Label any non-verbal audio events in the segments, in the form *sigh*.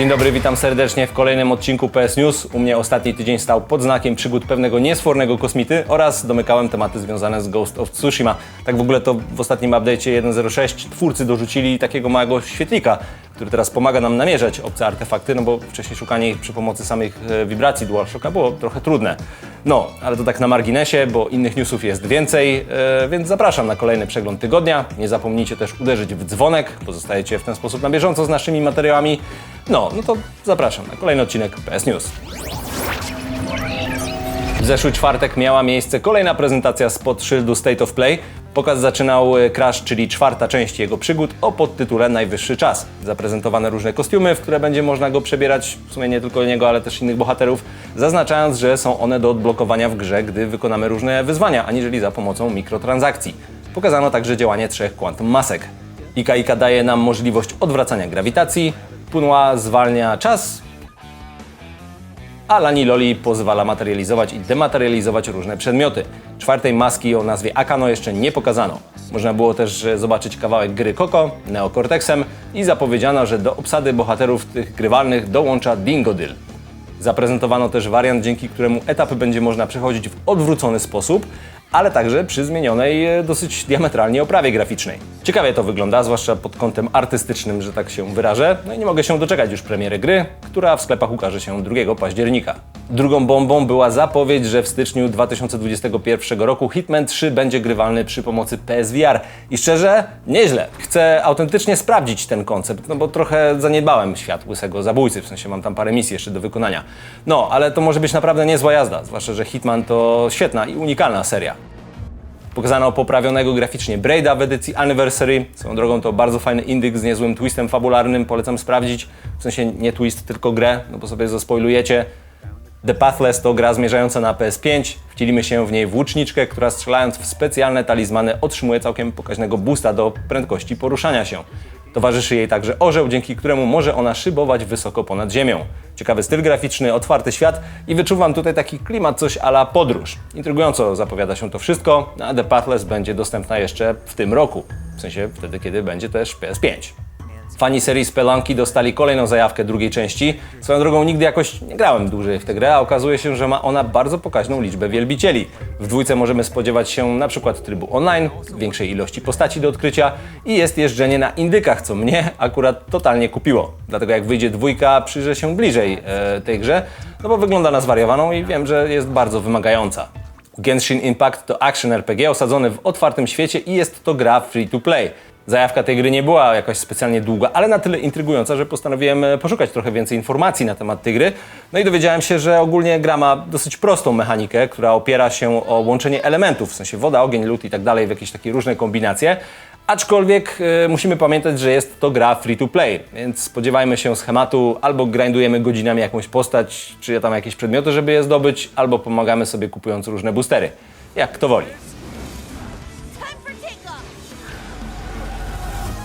Dzień dobry, witam serdecznie w kolejnym odcinku PS News. U mnie ostatni tydzień stał pod znakiem przygód pewnego niesfornego kosmity oraz domykałem tematy związane z Ghost of Tsushima. Tak w ogóle to w ostatnim update'cie 1.06 twórcy dorzucili takiego małego świetlika, który teraz pomaga nam namierzać obce artefakty, no bo wcześniej szukanie ich przy pomocy samych e, wibracji DualShocka było trochę trudne. No, ale to tak na marginesie, bo innych newsów jest więcej, e, więc zapraszam na kolejny przegląd tygodnia. Nie zapomnijcie też uderzyć w dzwonek, pozostajecie w ten sposób na bieżąco z naszymi materiałami. No, no to zapraszam na kolejny odcinek PS News. W zeszły czwartek miała miejsce kolejna prezentacja spod szyldu State of Play. Pokaz zaczynał e, Crash, czyli czwarta część jego przygód o podtytule Najwyższy Czas. Zaprezentowane różne kostiumy, w które będzie można go przebierać, w sumie nie tylko niego, ale też innych bohaterów, zaznaczając, że są one do odblokowania w grze, gdy wykonamy różne wyzwania, aniżeli za pomocą mikrotransakcji. Pokazano także działanie trzech quantum masek. Ika Ika daje nam możliwość odwracania grawitacji, Punła zwalnia czas, a Lani Loli pozwala materializować i dematerializować różne przedmioty. Czwartej maski o nazwie Akano jeszcze nie pokazano. Można było też zobaczyć kawałek gry Coco, Neocortexem i zapowiedziano, że do obsady bohaterów tych grywalnych dołącza Dingodil. Zaprezentowano też wariant, dzięki któremu etapy będzie można przechodzić w odwrócony sposób, ale także przy zmienionej e, dosyć diametralnie oprawie graficznej. Ciekawie to wygląda, zwłaszcza pod kątem artystycznym, że tak się wyrażę. No i nie mogę się doczekać już premiery gry, która w sklepach ukaże się 2 października. Drugą bombą była zapowiedź, że w styczniu 2021 roku Hitman 3 będzie grywalny przy pomocy PSVR. I szczerze, nieźle. Chcę autentycznie sprawdzić ten koncept, no bo trochę zaniedbałem świat łysego zabójcy, w sensie mam tam parę misji jeszcze do wykonania. No, ale to może być naprawdę niezła jazda, zwłaszcza, że Hitman to świetna i unikalna seria. Pokazano poprawionego graficznie Braida w edycji Anniversary. Swoją drogą to bardzo fajny indyk z niezłym twistem fabularnym, polecam sprawdzić. W sensie nie twist, tylko grę, no bo sobie zaspoilujecie. The Pathless to gra zmierzająca na PS5. Wcielimy się w niej w łuczniczkę, która strzelając w specjalne talizmany otrzymuje całkiem pokaźnego boosta do prędkości poruszania się. Towarzyszy jej także orzeł, dzięki któremu może ona szybować wysoko ponad ziemią. Ciekawy styl graficzny, otwarty świat i wyczuwam tutaj taki klimat coś ala podróż. Intrygująco zapowiada się to wszystko, a The Pathless będzie dostępna jeszcze w tym roku. W sensie wtedy, kiedy będzie też PS5. Fani serii Spelunki dostali kolejną zajawkę drugiej części. Swoją drogą nigdy jakoś nie grałem dłużej w tę grę, a okazuje się, że ma ona bardzo pokaźną liczbę wielbicieli. W dwójce możemy spodziewać się na przykład trybu online, większej ilości postaci do odkrycia i jest jeżdżenie na indykach, co mnie akurat totalnie kupiło. Dlatego jak wyjdzie dwójka, przyjrzę się bliżej e, tej grze, no bo wygląda na zwariowaną i wiem, że jest bardzo wymagająca. Genshin Impact to action RPG osadzony w otwartym świecie i jest to gra free to play. Zajawka tej gry nie była jakaś specjalnie długa, ale na tyle intrygująca, że postanowiłem e, poszukać trochę więcej informacji na temat tej gry. No i dowiedziałem się, że ogólnie gra ma dosyć prostą mechanikę, która opiera się o łączenie elementów, w sensie woda, ogień, lód i tak dalej, w jakieś takie różne kombinacje. Aczkolwiek e, musimy pamiętać, że jest to gra free to play, więc spodziewajmy się schematu, albo grindujemy godzinami jakąś postać, czy tam jakieś przedmioty, żeby je zdobyć, albo pomagamy sobie kupując różne boostery. Jak kto woli.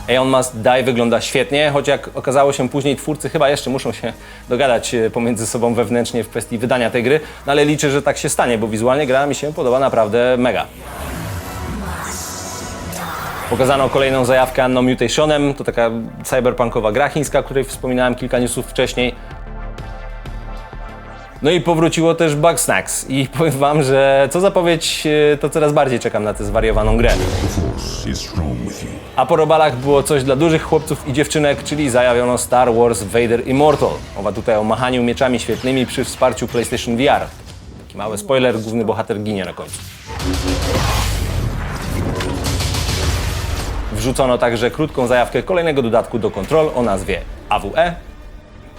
Aeon Must Die wygląda świetnie, choć jak okazało się później, twórcy chyba jeszcze muszą się dogadać e, pomiędzy sobą wewnętrznie w kwestii wydania tej gry, no ale liczę, że tak się stanie, bo wizualnie gra mi się podoba naprawdę mega. Pokazano kolejną zajawkę Anno Mutationem, to taka cyberpunkowa gra chińska, o której wspominałem kilka newsów wcześniej. No i powróciło też Bugsnax i *laughs* powiem wam, że co zapowiedź, e, to coraz bardziej czekam na tę zwariowaną grę. The Force is with you. A po robalach było coś dla dużych chłopców i dziewczynek, czyli zajawiono Star Wars Vader Immortal. Mowa tutaj o machaniu mieczami świetlnymi przy wsparciu PlayStation VR. Taki mały spoiler, główny bohater ginie na końcu. Wrzucono także krótką zajawkę kolejnego dodatku do kontrol o nazwie AWE.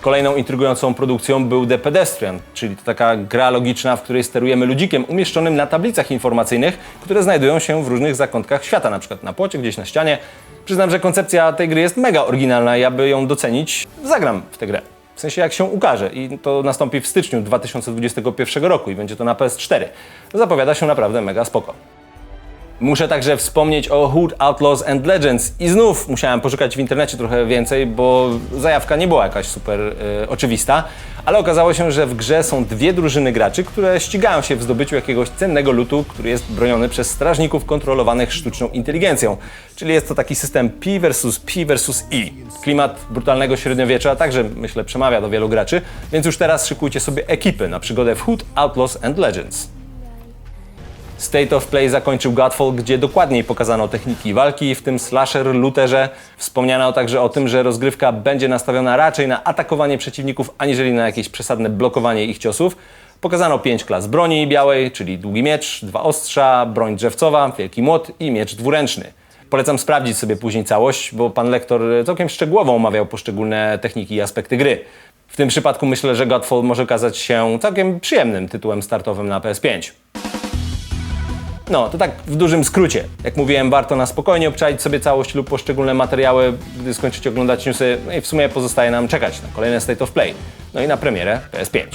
Kolejną intrygującą produkcją był The Pedestrian, czyli to taka gra logiczna, w której sterujemy ludzikiem umieszczonym na tablicach informacyjnych, które znajdują się w różnych zakątkach świata, na przykład na płocie, gdzieś na ścianie. Przyznam, że koncepcja tej gry jest mega oryginalna i aby ją docenić, zagram w tę grę. W sensie jak się ukaże i to nastąpi w styczniu 2021 roku i będzie to na PS4. Zapowiada się naprawdę mega spoko. Muszę także wspomnieć o Hood Outlaws and Legends i znów musiałem poszukać w internecie trochę więcej, bo zajawka nie była jakaś super e, oczywista, ale okazało się, że w grze są dwie drużyny graczy, które ścigają się w zdobyciu jakiegoś cennego lutu, który jest broniony przez strażników kontrolowanych sztuczną inteligencją. Czyli jest to taki system P versus P versus E. Klimat brutalnego średniowiecza także, myślę, przemawia do wielu graczy, więc już teraz szykujcie sobie ekipy na przygodę w Hood Outlaws and Legends. State of Play zakończył Godfall, gdzie dokładniej pokazano techniki walki, w tym slasher, looterze. Wspomniano także o tym, że rozgrywka będzie nastawiona raczej na atakowanie przeciwników, aniżeli na jakieś przesadne blokowanie ich ciosów. Pokazano pięć klas broni białej, czyli długi miecz, dwa ostrza, broń drzewcowa, wielki młot i miecz dwuręczny. Polecam sprawdzić sobie później całość, bo pan lektor całkiem szczegółowo omawiał poszczególne techniki i aspekty gry. W tym przypadku myślę, że Godfall może okazać się całkiem przyjemnym tytułem startowym na PS5. No, to tak w dużym skrócie. Jak mówiłem, warto na spokojnie obczaić sobie całość lub poszczególne materiały, gdy skończycie oglądać newsy. No i w sumie pozostaje nam czekać na kolejne State of Play. No i na premierę PS5.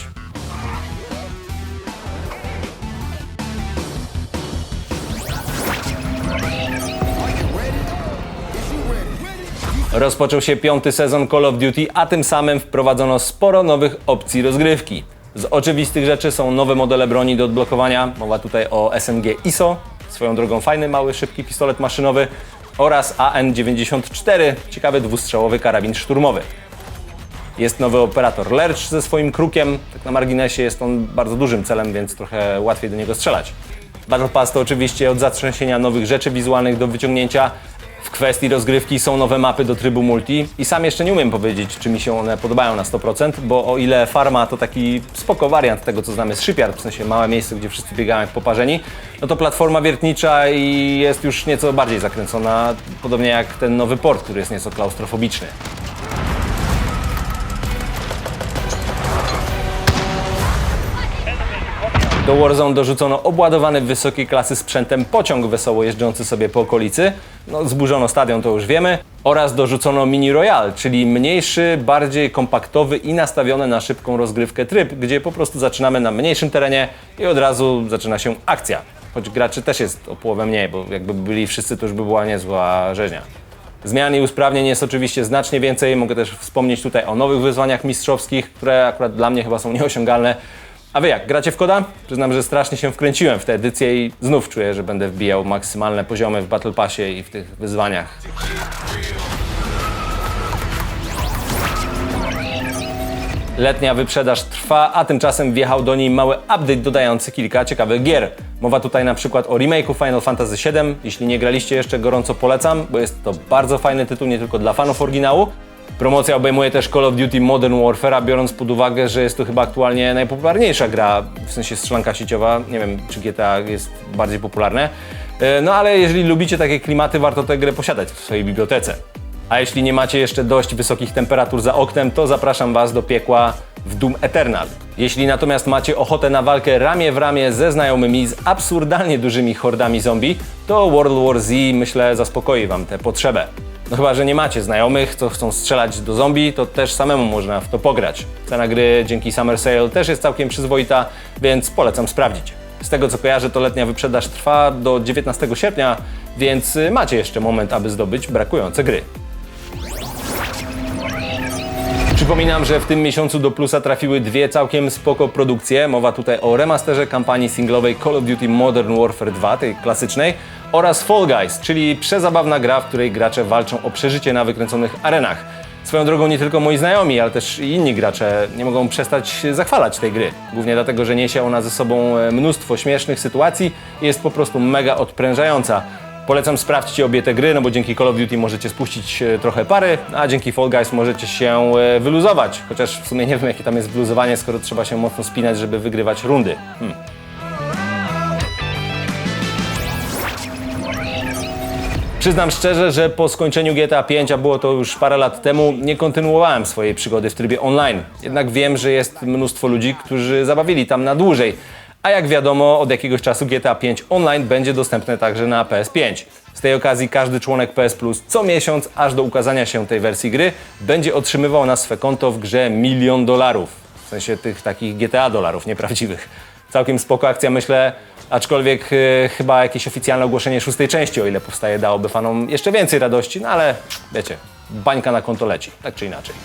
Rozpoczął się piąty sezon Call of Duty, a tym samym wprowadzono sporo nowych opcji rozgrywki. Z oczywistych rzeczy są nowe modele broni do odblokowania, mowa tutaj o SMG ISO, swoją drogą fajny, mały, szybki pistolet maszynowy oraz AN-94, ciekawy dwustrzałowy karabin szturmowy. Jest nowy operator Lerch ze swoim krukiem, tak na marginesie jest on bardzo dużym celem, więc trochę łatwiej do niego strzelać. Battle Pass to oczywiście od zatrzęsienia nowych rzeczy wizualnych do wyciągnięcia. W kwestii rozgrywki są nowe mapy do trybu multi i sam jeszcze nie umiem powiedzieć, czy mi się one podobają na 100%, bo o ile Farma to taki spoko wariant tego, co znamy z Shipyard, w sensie małe miejsce, gdzie wszyscy biegają jak poparzeni, no to platforma wiertnicza i jest już nieco bardziej zakręcona, podobnie jak ten nowy port, który jest nieco klaustrofobiczny. Do Warzone dorzucono obładowany wysokiej klasy sprzętem pociąg wesoło jeżdżący sobie po okolicy. No, zburzono stadion, to już wiemy. Oraz dorzucono Mini Royal, czyli mniejszy, bardziej kompaktowy i nastawiony na szybką rozgrywkę tryb, gdzie po prostu zaczynamy na mniejszym terenie i od razu zaczyna się akcja. Choć graczy też jest o połowę mniej, bo jakby byli wszyscy, to już by była niezła rzeźnia. Zmian i usprawnień jest oczywiście znacznie więcej. Mogę też wspomnieć tutaj o nowych wyzwaniach mistrzowskich, które akurat dla mnie chyba są nieosiągalne. A wy jak, gracie w koda? Przyznam, że strasznie się wkręciłem w tę edycję i znów czuję, że będę wbijał maksymalne poziomy w Battle Passie i w tych wyzwaniach. Letnia wyprzedaż trwa, a tymczasem wjechał do niej mały update dodający kilka ciekawych gier. Mowa tutaj na przykład o remake'u Final Fantasy VII. Jeśli nie graliście jeszcze, gorąco polecam, bo jest to bardzo fajny tytuł nie tylko dla fanów oryginału. Promocja obejmuje też Call of Duty Modern Warfare, biorąc pod uwagę, że jest to chyba aktualnie najpopularniejsza gra, w sensie strzelanka sieciowa. Nie wiem, czy GTA jest bardziej popularne. E, No ale jeżeli lubicie takie klimaty, warto tę grę posiadać w swojej bibliotece. A jeśli nie macie jeszcze dość wysokich temperatur za oknem, to zapraszam Was do piekła w Doom Eternal. Jeśli natomiast macie ochotę na walkę ramię w ramię ze znajomymi z absurdalnie dużymi hordami zombie, to World War Z myślę zaspokoi Wam tę potrzebę. No chyba, że nie macie znajomych, co chcą strzelać do zombie, to też samemu można w to pograć. Cena gry dzięki Summer Sale też jest całkiem przyzwoita, więc polecam sprawdzić. Z tego co kojarzę, to letnia wyprzedaż trwa do 19 sierpnia, więc macie jeszcze moment, aby zdobyć brakujące gry. Przypominam, że w tym miesiącu do Plusa trafiły dwie całkiem spoko produkcje. Mowa tutaj o remasterze kampanii singlowej Call of Duty Modern Warfare 2, tej klasycznej, oraz Fall Guys, czyli przezabawna gra, w której gracze walczą o przeżycie na wykręconych arenach. Swoją drogą nie tylko moi znajomi, ale też inni gracze nie mogą przestać zachwalać tej gry. Głównie dlatego, że niesie ona ze sobą e, mnóstwo śmiesznych sytuacji i jest po prostu mega odprężająca. Polecam sprawdźcie obie te gry, no bo dzięki Call of Duty możecie spuścić e, trochę pary, a dzięki Fall Guys możecie się e, wyluzować. Chociaż w sumie nie wiem, jakie tam jest wyluzowanie, skoro trzeba się mocno spinać, żeby wygrywać rundy. Hmm. Przyznam szczerze, że po skończeniu GTA 5, a było to już parę lat temu, nie kontynuowałem swojej przygody w trybie online. Jednak wiem, że jest mnóstwo ludzi, którzy zabawili tam na dłużej. A jak wiadomo, od jakiegoś czasu GTA 5 online będzie dostępne także na PS5. Z tej okazji każdy członek PS Plus co miesiąc, aż do ukazania się tej wersji gry, będzie otrzymywał na swe konto w grze milion dolarów. W sensie tych takich GTA dolarów, nieprawdziwych. Całkiem spoko akcja, myślę, aczkolwiek e, chyba jakieś oficjalne ogłoszenie szóstej części, o ile powstaje, dałoby fanom jeszcze więcej radości, no ale wiecie, bańka na konto leci, tak czy inaczej.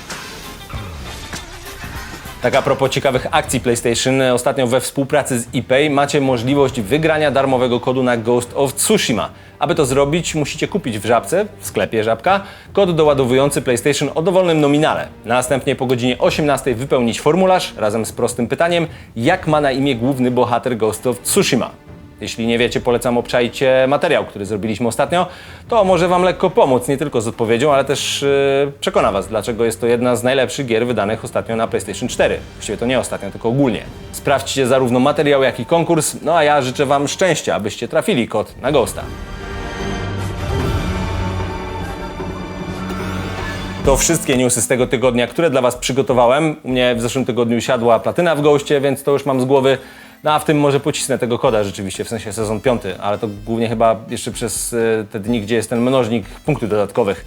Tak a propos ciekawych akcji PlayStation, ostatnio we współpracy z ePay macie możliwość wygrania darmowego kodu na Ghost of Tsushima. Aby to zrobić, musicie kupić w Żabce, w sklepie Żabka, kod doładowujący PlayStation o dowolnym nominale. Następnie po godzinie 18 wypełnić formularz razem z prostym pytaniem, jak ma na imię główny bohater Ghost of Tsushima. Jeśli nie wiecie, polecam obczaić e, materiał, który zrobiliśmy ostatnio. To może Wam lekko pomóc, nie tylko z odpowiedzią, ale też yy, przekona Was, dlaczego jest to jedna z najlepszych gier wydanych ostatnio na PlayStation 4. Właściwie to nie ostatnio, tylko ogólnie. Sprawdźcie zarówno materiał, jak i konkurs, no a ja życzę Wam szczęścia, abyście trafili kod na Ghosta. To wszystkie newsy z tego tygodnia, które dla Was przygotowałem. U mnie w zeszłym tygodniu siadła platyna w goście, więc to już mam z głowy. No a w tym może pocisnę tego koda rzeczywiście, w sensie sezon piąty, ale to głównie chyba jeszcze przez y, te dni, gdzie jest ten mnożnik punktów dodatkowych.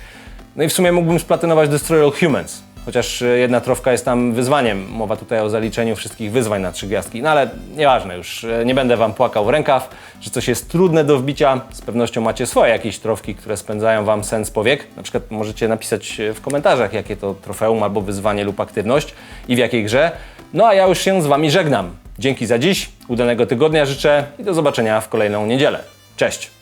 No i w sumie mógłbym splatynować Destroy All Humans, chociaż y, jedna trofka jest tam wyzwaniem. Mowa tutaj o zaliczeniu wszystkich wyzwań na trzy gwiazdki, no ale nieważne już, y, nie będę Wam płakał w rękaw, że coś jest trudne do wbicia. Z pewnością macie swoje jakieś trofki, które spędzają Wam sens powiek. Na przykład możecie napisać w komentarzach, jakie to trofeum albo wyzwanie lub aktywność i w jakiej grze. No a ja już się z Wami żegnam. Dzięki za dziś, udanego tygodnia życzę i do zobaczenia w kolejną niedzielę. Cześć!